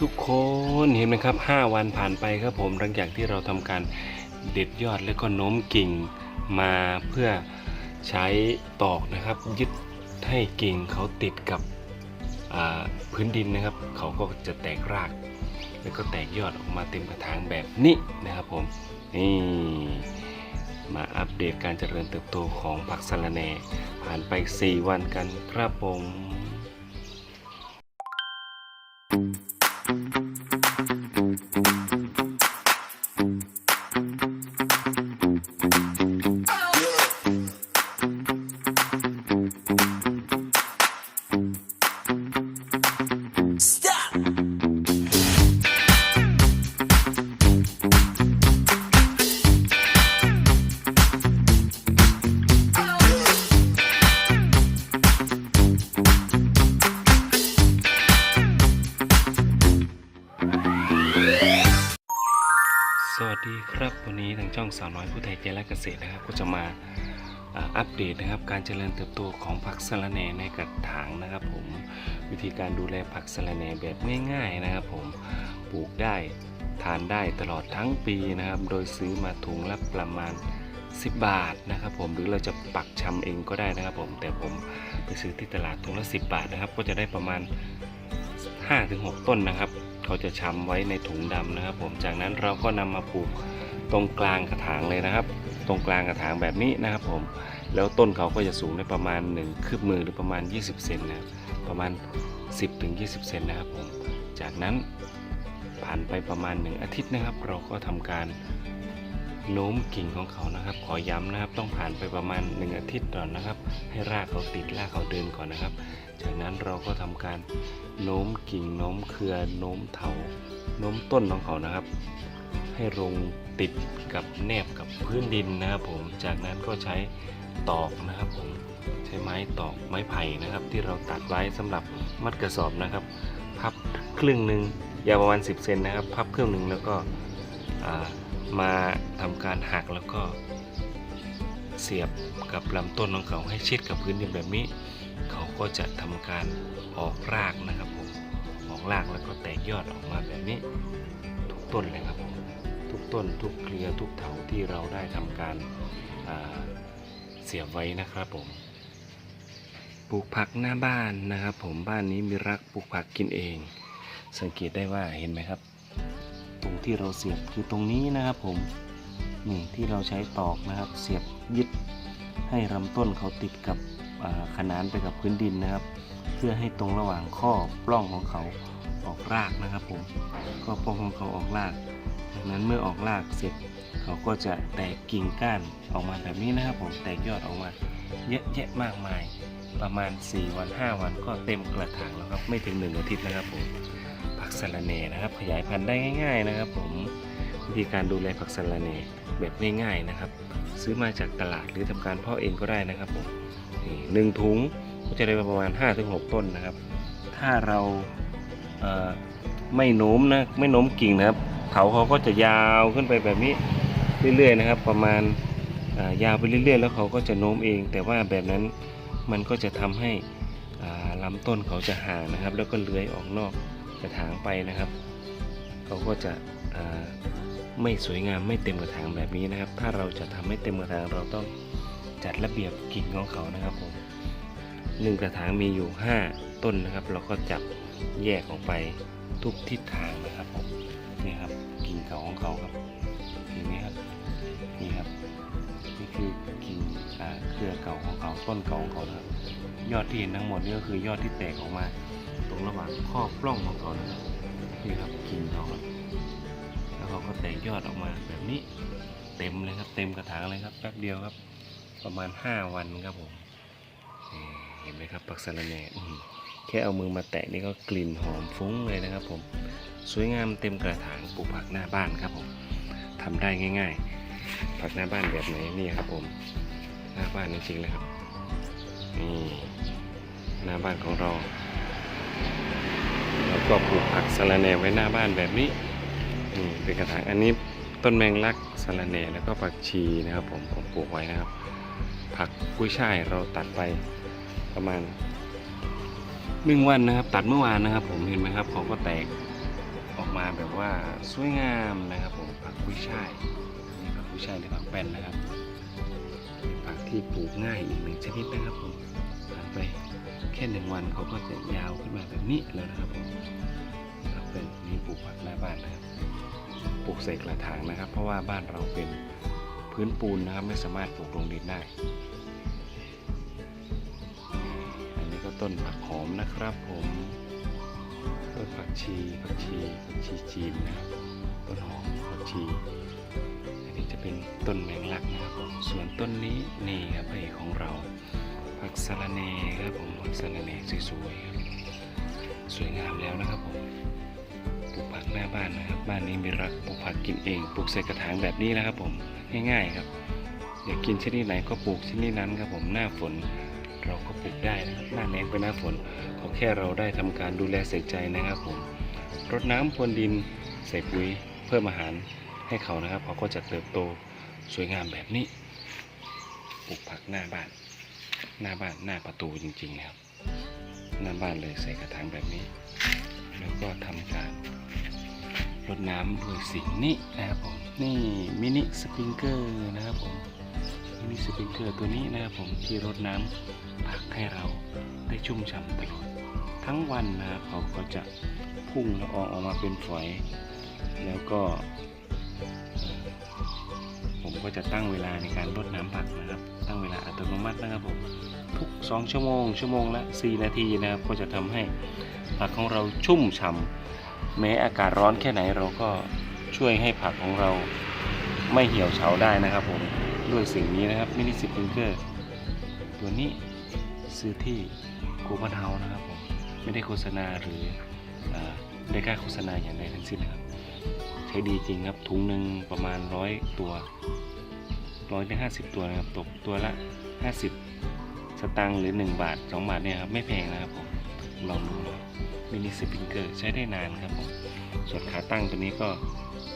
ทุกคนเห็นไหมครับ 5 วันผ่านไปครับผมหลังจากที่เราทำการเด็ดยอดแล้วก็โน้มกิ่งมาเพื่อใช้ตอกนะครับ ยึดให้กิ่งเขาติดกับพื้นดินนะครับ เขาก็จะแตกราก แล้วก็แตกยอดออกมาเต็มกระถางแบบนี้นะครับผมนี่มาอัปเดตการเจริญเติบโตของผักสะระแหน่ผ่านไป 4 วันกันครับผม นี้ทางช่องสาวน้อยผู้ไทยใจและเกษตรนะครับ ก็จะมาอัปเดตนะครับ การเจริญเติบโตของผักสะระแหน่ในกระถางนะครับ ผมวิธีการดูแลผักสะระแหน่แบบง่ายๆนะครับ ผมปลูกได้ทานได้ตลอดทั้งปีนะครับ โดยซื้อมาถุงละประมาณ 10 บาทนะครับ ผมหรือเราจะปักชำเองก็ได้นะครับ ผมแต่ผมไปซื้อที่ตลาดถุงละ 10 บาทนะครับ ก็จะได้ประมาณ 5-6 ต้นนะครับ เขาจะชำไว้ในถุงดำนะครับ ผมจากนั้นเราก็นำมาปลูก ตรงกลางกระถางเลยนะครับ ตรงกลางกระถางแบบนี้นะครับผมแล้วต้นเขาก็จะสูงได้ประมาณ1คืบมือหรือประมาณ 20 เซนนะครับประมาณ 10-20เซนนะครับผมจากนั้นผ่านไปประมาณ 1 อาทิตย์นะครับ เราก็ทำการโน้มกิ่งของเขานะครับ ขอย้ำนะครับ ต้องผ่านไปประมาณ 1 อาทิตย์ก่อนนะครับ ให้รากเขาติดรากเขาเดินก่อนนะครับ จากนั้นเราก็ทำการโน้มกิ่งโน้มเครือโน้มเถาโน้มต้นของเขานะครับ ให้ลงติดกับแนบกับพื้นดินนะครับผม จากนั้นก็ใช้ตอกนะครับผมใช้ไม้ตอกไม้ไผ่นะครับ ที่เราตัดไว้สำหรับมัดกระสอบนะครับ พับครึ่งหนึ่งยาวประมาณ 10 เซนนะครับ พับครึ่งหนึ่งแล้วก็มาทำการหักแล้วก็เสียบกับลำต้นของเขาให้ชิดกับพื้นดินแบบนี้ เขาก็จะทำการออกรากนะครับผมออกรากแล้วก็แตกยอดออกมาแบบนี้ ทุกต้นเลยครับ ต้นทุกเครือทุกเถาที่เราได้ทำการอ่าเสียบไว้นะครับผม ปลูกผักหน้าบ้านนะครับ ผมบ้านนี้มีรักปลูกผักกินเอง สังเกตได้ว่าเห็นไหมครับ ตรงที่เราเสียบคือตรงนี้นะครับผมนี่ที่เราใช้ตอกนะครับ เสียบยึดให้ลำต้นเขาติดกับ ขนานไปกับพื้นดินนะครับ เพื่อให้ตรงระหว่างข้อปล้องของเขาออกรากนะครับผมข้อปล้องของเขาออกรากดังนั้นเมื่อออกรากเสร็จ เขาก็จะแตกกิ่งก้านออกมาแบบนี้นะครับผมแตกยอดออกมาเยอะแยะมากมายประมาณ 4 วัน 5 วันก็เต็มกระถางแล้วครับไม่ถึง 1 อาทิตย์นะครับผมผักสะระแหน่นะครับ ขยายพันธุ์ได้ง่าย ๆนะครับ ผมวิธีการดูแลผักสะระแหน่แบบง่าย ๆนะครับ ซื้อมาจากตลาดหรือทำการเพาะเองก็ได้นะครับผม หนึ่งถุงก็จะได้ประมาณ 5-6 ต้นนะครับ ถ้าเราเไม่โน้มนะไม่โน้มกิ่งนะครับเขาเขาก็จะยาวขึ้นไปแบบนี้เรื่อยๆนะครับ ประมาณยาวไปเรื่อยๆ แล้วเขาก็จะโน้มเอง แต่ว่าแบบนั้นมันก็จะทำให้อ่าลำต้นเขาจะห่างนะครับ แล้วก็เลื้อยออกนอกกระถางไปนะครับ เขาก็จะไม่สวยงามไม่เต็มกระถางแบบนี้นะครับ ถ้าเราจะทำให้เต็มกระถางเราต้อง จัดระเบียบกิ่งของเขานะครับผมหนึ่งกระถางมีอยู่ 5 ต้นนะครับ เราก็จับแยกออกไปทุกทิศทางนะครับผมนี่ครับกิ่งเก่าของเขาครับเห็นไหมครับนี่ครับนี่คือกิ่งอ่าเครือเก่าของเขาต้นเก่าของเขาครับ ยอดที่เห็นทั้งหมดนี่ก็คือยอดที่แตกออกมา ตรงระหว่างข้อปล้องของเขานะครับนี่ครับกิ่งเขาครับแล้วเขาก็แตกยอดออกมาแบบนี้ เต็มเลยครับ เต็มกระถางเลยครับแป๊บเดียวครับ ประมาณ5วันครับผมเห็นไหมครับผักสะระแหน่แค่เอามือมาแตะนี่ก็กลิ่นหอมฟุ้งเลยนะครับผมสวยงามเต็มกระถางปลูกผักหน้าบ้านครับผมทำได้ง่าย ๆ ผักหน้าบ้านแบบไหนนี่ครับผมหน้าบ้านจริงๆเลยครับนี่หน้าบ้านของเราแล้วก็ปลูกผักสะระแหน่ไว้หน้าบ้านแบบนี้นี่เป็นกระถางอันนี้ต้นแมงลักสะระแหน่แล้วก็ผักชีนะครับผมผมปลูกไว้นะครับ ผักกุ้ยช่ายเราตัดไปประมาณหนึ่งวันนะครับ ตัดเมื่อวานนะครับ ผมเห็นไหมครับเขาก็แตกออกมาแบบว่าสวยงามนะครับ ผมผักกุ้ยช่ายนี่ผักกุ้ยช่ายหรือผักแป้นนะครับเป็นผักที่ปลูกง่ายอีกหนึ่งชนิดนะครับผมผ่านไปแค่หนึ่งวันเขาก็จะยาวขึ้นมาแบบนี้แล้วนะครับผมผักเป็นนี่ปลูกผักหน้าบ้านนะครับปลูกใส่กระถางนะครับ เพราะว่าบ้านเราเป็น พื้นปูนนะครับไม่สามารถปลูกลงดินได้ อันนี้ก็ต้นผักหอมนะครับผมต้นผักชีผักชีผักชีจีนนะครับต้นหอมผักชี อันนี้จะเป็นต้นแมงลักนะครับผมส่วนต้นนี้นี่ครับพระเอกของเราผักสะระแหน่ครับผมผักสะระแหน่สวยๆครับสวยงามแล้วนะครับผมปลูกผักหน้าบ้านนะครับ บ้านนี้มีรักปลูกผักกินเองปลูกใส่กระถางแบบนี้นะครับผม ง่ายๆครับ อยากกินชนิดไหนก็ปลูกชนิดนั้นครับผมหน้าฝนเราก็ปลูกได้นะครับหน้าแล้งเป็นหน้าฝนขอแค่เราได้ทำการดูแลใส่ใจนะครับผมรดน้ำพรวนดินใส่ปุ๋ยเพิ่มอาหารให้เขานะครับเขาก็จะเติบโตสวยงามแบบนี้ปลูกผักหน้าบ้าน หน้าบ้านหน้าประตูจริงๆนะครับหน้าบ้านเลยใส่กระถางแบบนี้ แล้วก็ทำการ รดน้ำด้วยสิ่งนี้นะครับผมนี่มินิสปริงเกอร์นะครับผมมินิสปริงเกอร์ตัวนี้นะครับผมที่รดน้ำผักให้เราได้ชุ่มฉ่ำตลอดทั้งวันนะครับเขาก็จะพุ่งละอองออกมาเป็นฝอย แล้วก็ ผมก็จะตั้งเวลาในการรดน้ำผักนะครับ ตั้งเวลาอัตโนมัตินะครับผมทุก 2 ชั่วโมง ชั่วโมงละ 4 นาทีนะครับ ก็จะทำให้ผักของเราชุ่มฉ่ำ แม้อากาศร้อนแค่ไหนเราก็ช่วยให้ผักของเราไม่เหี่ยวเฉาได้นะครับผมด้วยสิ่งนี้นะครับมินิสปริงเกอร์ตัวนี้ซื้อที่โกบันเฮานะครับผมไม่ได้โฆษณาหรืออได้กล้าโฆษณาอย่างใดทั้งสิ้นนะครับ ใช้ดีจริงครับถุงหนึ่งประมาณร้อยตัวร้อยถึงห้าสิบตัวนะครับตกตัวละห้าสิบสตางค์หรือ1บาท2บาทเนี่ยครับไม่แพงนะครับผมลองดูนะ มินิสปริงเกอร์ใช้ได้นานครับผมส่วนขาตั้งตัวนี้ก็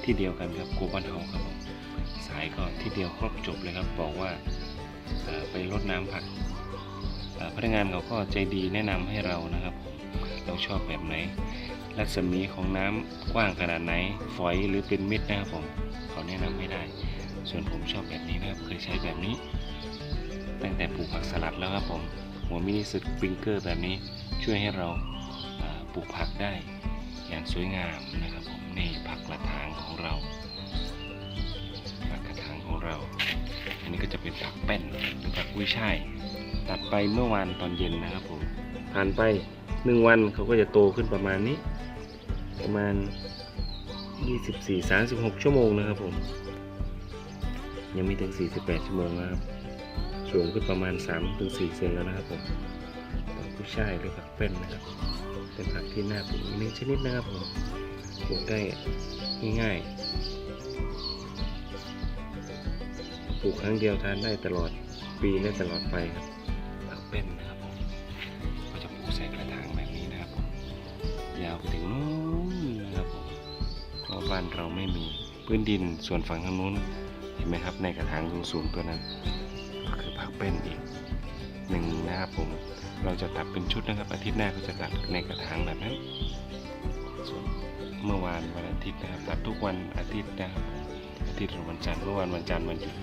ที่เดียวกันครับโกบันเฮาครับผมสายก็ที่เดียวครบจบเลยครับ บอกว่าไปรดน้ำผักพนักงานเขาก็ใจดีแนะนำให้เรานะครับผมเราชอบแบบไหน รัศมีของน้ำกว้างขนาดไหน ฝอยหรือเป็นเม็ดนะครับผมเขาแนะนำไม่ได้ ส่วนผมชอบแบบนี้นะครับเคยใช้แบบนี้ ตั้งแต่ปลูกผักสลัดแล้วครับผมหัวมินิสปริงเกอร์แบบนี้ช่วยให้เรา ปลูกผักได้อย่างสวยงามนะครับผมนี่ผักกระถางของเราผักกระถางของเรา อันนี้ก็จะเป็นผักแป้นหรือผักกุ้ยช่ายตัดไปเมื่อวานตอนเย็นนะครับผมผ่านไปหนึ่งวันเขาก็จะโตขึ้นประมาณนี้ ประมาณ 24-36 ชั่วโมงนะครับผม ยังไม่ถึง 48 ชั่วโมงนะครับสูงขึ้นประมาณ 3-4 เซนแล้วนะครับผมผักกุ้ยช่ายหรือผักแป้นนะครับ เป็นผักที่น่าปลูกอีกหนึ่งชนิดนะครับผมปลูกได้ง่ายๆปลูกครั้งเดียวทานได้ตลอดปีและตลอดไปครับผักเป็นนะครับผมก็จะปลูกใส่กระถางแบบนี้นะครับผมยาวไปถึงนู้นนะครับผมเพราะบ้านเราไม่มีพื้นดินส่วนฝั่งทางนู้นเห็นไหมครับในกระถางสูงๆตัวนั้น ก็คือผักเป็นอีกหนึ่งนะครับผม เราจะตัดเป็นชุดนะครับ อาทิตย์หน้าก็จะตัดในกระถางแบบนั้นส่วนเมื่อวานวันอาทิตย์นะครับตัดทุกวันอาทิตย์นะครับอาทิตย์หรือวันจันทร์เมื่อวานวันจันทร์วันหยุด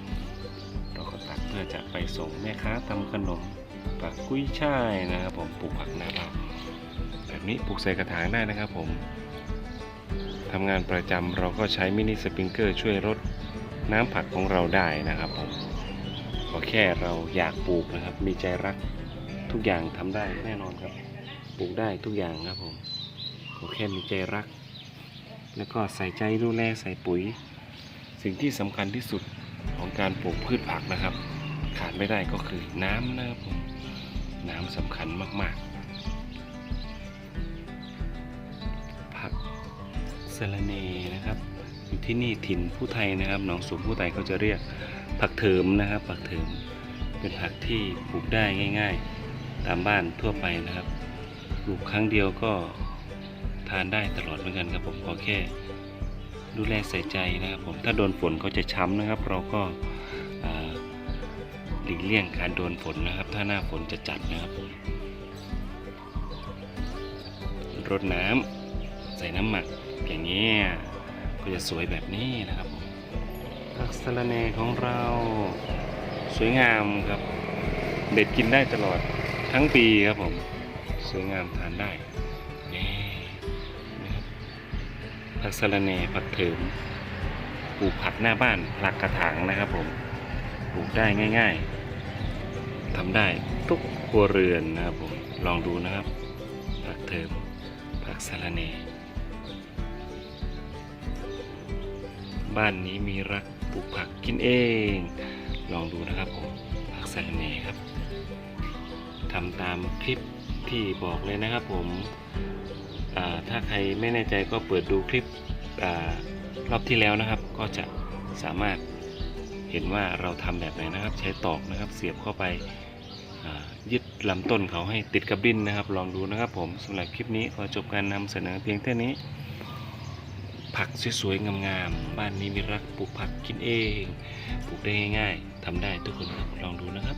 เราก็ตัดเพื่อจะไปส่งแม่ค้าทำขนมผักกุ้ยช่ายนะครับ ผมปลูกผักหน้าบ้านแบบนี้ปลูกใส่กระถางได้นะครับผมทำงานประจำเราก็ใช้มินิสปริงเกอร์ช่วยรดน้ำผักของเราได้นะครับผมขอแค่เราอยากปลูกนะครับ มีใจรัก ทุกอย่างทำได้แน่นอนครับ ปลูกได้ทุกอย่างครับผมขอแค่มีใจรัก แล้วก็ใส่ใจดูแลใส่ปุ๋ย สิ่งที่สำคัญที่สุดของการปลูกพืชผักนะครับ ขาดไม่ได้ก็คือน้ำนะครับผมน้ำสำคัญมากๆ ผักสะรเนนะครับ อยู่ที่นี่ถิ่นผู้ไทยนะครับหนองสูงผู้ไทยเขาจะเรียกผักเถิมนะครับ ผักเถิมเป็นผักที่ปลูกได้ง่าย ๆ ตามบ้านทั่วไปนะครับปลูกครั้งเดียวก็ทานได้ตลอดเหมือนกันครับผมขอแค่ ดูแลใส่ใจนะครับผมถ้าโดนฝนก็จะช้ำนะครับ เราก็หลีกเลี่ยงการโดนฝนนะครับ ถ้าหน้าฝนจะจัดนะครับผมรดน้ำใส่น้ำหมักอย่างนี้ก็จะสวยแบบนี้นะครับผมผักสะระแหน่ของเราสวยงามครับ เด็ดกินได้ตลอด ทั้งปีครับผม สวยงามทานได้นี่นะครับผักสะระแหน่ผักเถิมปลูกผักหน้าบ้านหลักกระถางนะครับผมปลูกได้ง่าย ๆทำได้ทุกครัวเรือนนะครับผมลองดูนะครับ ผักเถิมผักสะระแหน่บ้านนี้มีรักปลูกผักกินเอง ลองดูนะครับผมผักสะระแหน่ครับ ทำตามคลิปที่บอกเลยนะครับผมถ้าใครไม่แน่ใจก็เปิดดูคลิปอรอบที่แล้วนะครับ ก็จะสามารถเห็นว่าเราทำแบบไหนนะครับ ใช้ตอกนะครับ เสียบเข้าไปยึดลำต้นเขาให้ติดกับดินนะครับ ลองดูนะครับผมสำหรับคลิปนี้ขอจบการนำเสนอเพียงเท่านี้ ผักสวยๆงามๆบ้านนี้มีรักปลูกผักกินเอง ปลูกได้ง่ายๆทำได้ทุกคนครับลองดูนะครับ